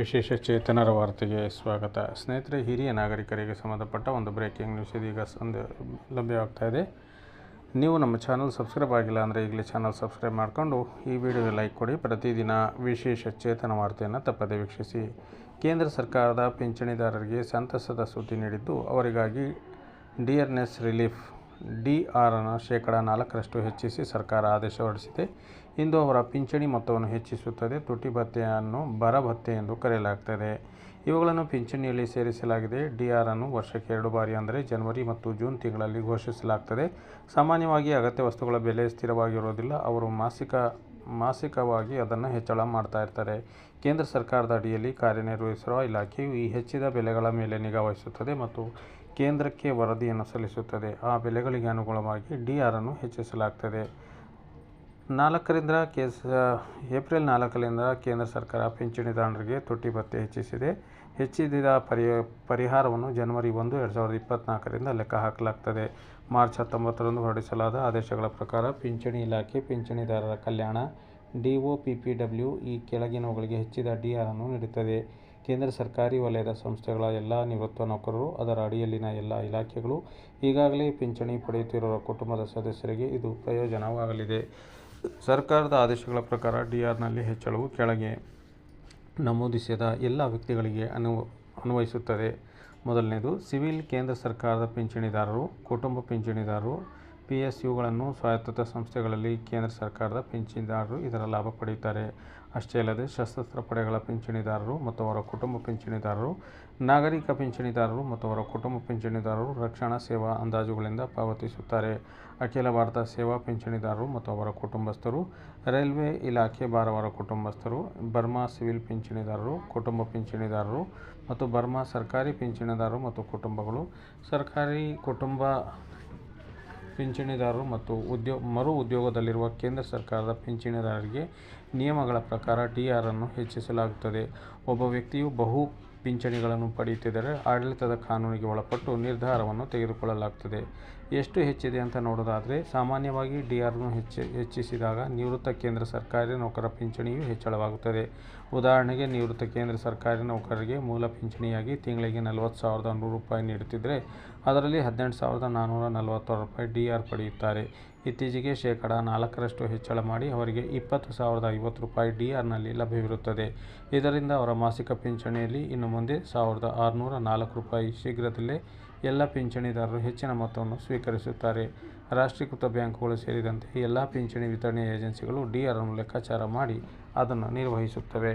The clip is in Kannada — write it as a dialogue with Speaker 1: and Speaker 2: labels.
Speaker 1: ವಿಶೇಷ ಚೇತನರ ವಾರ್ತೆಗೆ ಸ್ವಾಗತ. ಸ್ನೇಹಿತರೆ, ಹಿರಿಯ ನಾಗರಿಕರಿಗೆ ಸಂಬಂಧಪಟ್ಟ ಒಂದು ಬ್ರೇಕಿಂಗ್ ನ್ಯೂಸ್ ಇದೀಗ ಸಂದ, ಲಭ್ಯವಾಗ್ತಾ ಇದೆ. ನೀವು ನಮ್ಮ ಚಾನಲ್ ಸಬ್ಸ್ಕ್ರೈಬ್ ಆಗಿಲ್ಲ ಅಂದರೆ ಈಗಲೇ ಚಾನಲ್ ಸಬ್ಸ್ಕ್ರೈಬ್ ಮಾಡಿಕೊಂಡು ಈ ವಿಡಿಯೋಗೆ ಲೈಕ್ ಕೊಡಿ. ಪ್ರತಿದಿನ ವಿಶೇಷ ಚೇತನ ವಾರ್ತೆಯನ್ನು ತಪ್ಪದೆ ವೀಕ್ಷಿಸಿ. ಕೇಂದ್ರ ಸರ್ಕಾರದ ಪಿಂಚಣಿದಾರರಿಗೆ ಸಂತಸದ ಸುದ್ದಿ ನೀಡಿದ್ದು, ಅವರಿಗಾಗಿ ಡಿಯರ್ನೆಸ್ ರಿಲೀಫ್ ಡಿ ಆರ್ ಅನ್ನು ಶೇಕಡ ನಾಲ್ಕರಷ್ಟು ಹೆಚ್ಚಿಸಿ ಸರ್ಕಾರ ಆದೇಶ ಹೊರಡಿಸಿದೆ. ಇಂದು ಅವರ ಪಿಂಚಣಿ ಮೊತ್ತವನ್ನು ಹೆಚ್ಚಿಸುತ್ತದೆ. ತುಟಿ ಭತ್ತೆಯನ್ನು ಬರ ಭತ್ತೆ ಎಂದು ಕರೆಯಲಾಗುತ್ತದೆ ಇವುಗಳನ್ನು ಪಿಂಚಣಿಯಲ್ಲಿ ಸೇರಿಸಲಾಗಿದೆ. ಡಿ ಆರ್ ಅನ್ನು ವರ್ಷಕ್ಕೆ ಎರಡು ಬಾರಿ ಅಂದರೆ ಜನವರಿ ಮತ್ತು ಜೂನ್ ತಿಂಗಳಲ್ಲಿ ಘೋಷಿಸಲಾಗ್ತದೆ. ಸಾಮಾನ್ಯವಾಗಿ ಅಗತ್ಯ ವಸ್ತುಗಳ ಬೆಲೆ ಸ್ಥಿರವಾಗಿರೋದಿಲ್ಲ ಅವರು ಮಾಸಿಕ, ಮಾಸಿಕವಾಗಿ ಅದನ್ನು ಹೆಚ್ಚಳ ಮಾಡ್ತಾ ಇರ್ತಾರೆ. ಕೇಂದ್ರ ಸರ್ಕಾರದ ಅಡಿಯಲ್ಲಿ ಕಾರ್ಯನಿರ್ವಹಿಸಿರುವ ಇಲಾಖೆಯು ಈ ಹೆಚ್ಚಿದ ಬೆಲೆಗಳ ಮೇಲೆ ನಿಗಾವಹಿಸುತ್ತದೆ ಮತ್ತು ಕೇಂದ್ರಕ್ಕೆ ವರದಿಯನ್ನು ಸಲ್ಲಿಸುತ್ತದೆ. ಆ ಬೆಲೆಗಳಿಗೆ ಅನುಗುಣವಾಗಿ ಡಿ ಆರ್ ಅನ್ನು ಹೆಚ್ಚಿಸಲಾಗುತ್ತದೆ ನಾಲ್ಕರಿಂದ ಕೇಸ್ ಏಪ್ರಿಲ್ ನಾಲ್ಕರಿಂದ ಕೇಂದ್ರ ಸರ್ಕಾರ ಪಿಂಚಣಿದಾರರಿಗೆ ತುಟಿ ಭತ್ಯೆ ಹೆಚ್ಚಿಸಿದೆ. ಹೆಚ್ಚಿದ ಪರಿ, ಪರಿಹಾರವನ್ನು ಜನವರಿ ಒಂದು, ಎರಡು ಸಾವಿರದ ಇಪ್ಪತ್ತ್ನಾಲ್ಕರಿಂದ ಲೆಕ್ಕ ಹಾಕಲಾಗ್ತದೆ. ಮಾರ್ಚ್ ಹತ್ತೊಂಬತ್ತರಂದು ಹೊರಡಿಸಲಾದ ಆದೇಶಗಳ ಪ್ರಕಾರ ಪಿಂಚಣಿ ಇಲಾಖೆ ಪಿಂಚಣಿದಾರರ ಕಲ್ಯಾಣ, D O P P W ಈ ಕೆಳಗಿನವುಗಳಿಗೆ ಹೆಚ್ಚಿದ ಡಿ ಆರ್ ಅನ್ನು ನೀಡುತ್ತದೆ. ಕೇಂದ್ರ ಸರ್ಕಾರಿ ವಲಯದ ಸಂಸ್ಥೆಗಳ ಎಲ್ಲ ನಿವೃತ್ತ ನೌಕರರು, ಅದರ ಅಡಿಯಲ್ಲಿನ ಎಲ್ಲ ಇಲಾಖೆಗಳು ಈಗಾಗಲೇ ಪಿಂಚಣಿ ಪಡೆಯುತ್ತಿರುವ ಕುಟುಂಬದ ಸದಸ್ಯರಿಗೆ ಇದು ಪ್ರಯೋಜನವಾಗಲಿದೆ. ಸರ್ಕಾರದ ಆದೇಶಗಳ ಪ್ರಕಾರ ಡಿಆರ್ನಲ್ಲಿ ಹೆಚ್ಚಳವು ಕೆಳಗೆ ನಮೂದಿಸಿದ ಎಲ್ಲ ವ್ಯಕ್ತಿಗಳಿಗೆ ಅನು, ಅನ್ವಯಿಸುತ್ತದೆ. ಮೊದಲನೇದು, ಸಿವಿಲ್, ಕೇಂದ್ರ ಸರ್ಕಾರದ ಪಿಂಚಣಿದಾರರು, ಕುಟುಂಬ ಪಿಂಚಣಿದಾರರು ಪಿ ಎಸ್ ಯುಗಳನ್ನು ಸ್ವಾಯತ್ತ ಸಂಸ್ಥೆಗಳಲ್ಲಿ ಕೇಂದ್ರ ಸರ್ಕಾರದ ಪಿಂಚಣಿದಾರರು ಇದರ ಲಾಭ ಪಡೆಯುತ್ತಾರೆ. ಅಷ್ಟೇ ಅಲ್ಲದೆ ಸಶಸ್ತ್ರ ಪಡೆಗಳ ಪಿಂಚಣಿದಾರರು ಮತ್ತು ಅವರ ಕುಟುಂಬ ಪಿಂಚಣಿದಾರರು, ನಾಗರಿಕ ಪಿಂಚಣಿದಾರರು ಮತ್ತು ಅವರ ಕುಟುಂಬ ಪಿಂಚಣಿದಾರರು ರಕ್ಷಣಾ ಸೇವಾ ಅಂದಾಜುಗಳಿಂದ ಪಾವತಿಸುತ್ತಾರೆ. ಅಖಿಲ ಭಾರತ ಸೇವಾ ಪಿಂಚಣಿದಾರರು ಮತ್ತು ಅವರ ಕುಟುಂಬಸ್ಥರು, ರೈಲ್ವೆ ಇಲಾಖೆ ಬಾರವರ ಕುಟುಂಬಸ್ಥರು, ಬರ್ಮಾ ಸಿವಿಲ್ ಪಿಂಚಣಿದಾರರು, ಕುಟುಂಬ ಪಿಂಚಣಿದಾರರು ಮತ್ತು ಬರ್ಮಾ ಸರ್ಕಾರಿ ಪಿಂಚಣಿದಾರರು ಮತ್ತು ಕುಟುಂಬಗಳು, ಸರ್ಕಾರಿ ಕುಟುಂಬ ಪಿಂಚಣಿದಾರರು ಮತ್ತು ಉದ್ಯೋ, ಮರು ಉದ್ಯೋಗದಲ್ಲಿರುವ ಕೇಂದ್ರ ಸರ್ಕಾರದ ಪಿಂಚಣಿದಾರರಿಗೆ ನಿಯಮಗಳ ಪ್ರಕಾರ ಟಿ ಆರ್ ಅನ್ನು ಹೆಚ್ಚಿಸಲಾಗುತ್ತದೆ. ಒಬ್ಬ ವ್ಯಕ್ತಿಯು ಬಹು ಪಿಂಚಣಿಗಳನ್ನು ಪಡೆಯುತ್ತಿದ್ದರೆ ಆಡಳಿತದ ಕಾನೂನಿಗೆ ಒಳಪಟ್ಟು ನಿರ್ಧಾರವನ್ನು ತೆಗೆದುಕೊಳ್ಳಲಾಗುತ್ತದೆ. ಎಷ್ಟು ಹೆಚ್ಚಿದೆ ಅಂತ ನೋಡೋದಾದರೆ ಸಾಮಾನ್ಯವಾಗಿ ಡಿ ಆರ್ನು ಹೆಚ್ಚಿ, ಹೆಚ್ಚಿಸಿದಾಗ ನಿವೃತ್ತ ಕೇಂದ್ರ ಸರ್ಕಾರಿ ನೌಕರ ಪಿಂಚಣಿಯು ಹೆಚ್ಚಳವಾಗುತ್ತದೆ. ಉದಾಹರಣೆಗೆ ನಿವೃತ್ತ ಕೇಂದ್ರ ಸರ್ಕಾರಿ ನೌಕರರಿಗೆ ಮೂಲ ಪಿಂಚಣಿಯಾಗಿ ತಿಂಗಳಿಗೆ ನಲವತ್ತು ಸಾವಿರದ ನೂರು ರೂಪಾಯಿ ನೀಡುತ್ತಿದ್ದರೆ ಅದರಲ್ಲಿ ಹದಿನೆಂಟು ಸಾವಿರದ ನಾನ್ನೂರ ನಲವತ್ತಾರು ರೂಪಾಯಿ ಡಿ ಆರ್ ಪಡೆಯುತ್ತಾರೆ. ಇತ್ತೀಚೆಗೆ ಶೇಕಡ ನಾಲ್ಕರಷ್ಟು ಹೆಚ್ಚಳ ಮಾಡಿ ಅವರಿಗೆ ಇಪ್ಪತ್ತು ಸಾವಿರದ ಐವತ್ತು ರೂಪಾಯಿ ಡಿ ಆರ್ನಲ್ಲಿ ಲಭ್ಯವಿರುತ್ತದೆ. ಇದರಿಂದ ಅವರ ಮಾಸಿಕ ಪಿಂಚಣಿಯಲ್ಲಿ ಇನ್ನು ಮುಂದೆ ಸಾವಿರದ ಆರುನೂರ ನಾಲ್ಕು ರೂಪಾಯಿ ಶೀಘ್ರದಲ್ಲೇ ಎಲ್ಲ ಪಿಂಚಣಿದಾರರು ಹೆಚ್ಚಿನ ಮೊತ್ತವನ್ನು ಸ್ವೀಕರಿಸುತ್ತಾರೆ. ರಾಷ್ಟ್ರೀಕೃತ ಬ್ಯಾಂಕುಗಳು ಸೇರಿದಂತೆ ಎಲ್ಲ ಪಿಂಚಣಿ ವಿತರಣೆ ಏಜೆನ್ಸಿಗಳು ಡಿ ಆರ್ ಅನ್ನು ಲೆಕ್ಕಾಚಾರ ಮಾಡಿ ಅದನ್ನು ನಿರ್ವಹಿಸುತ್ತವೆ.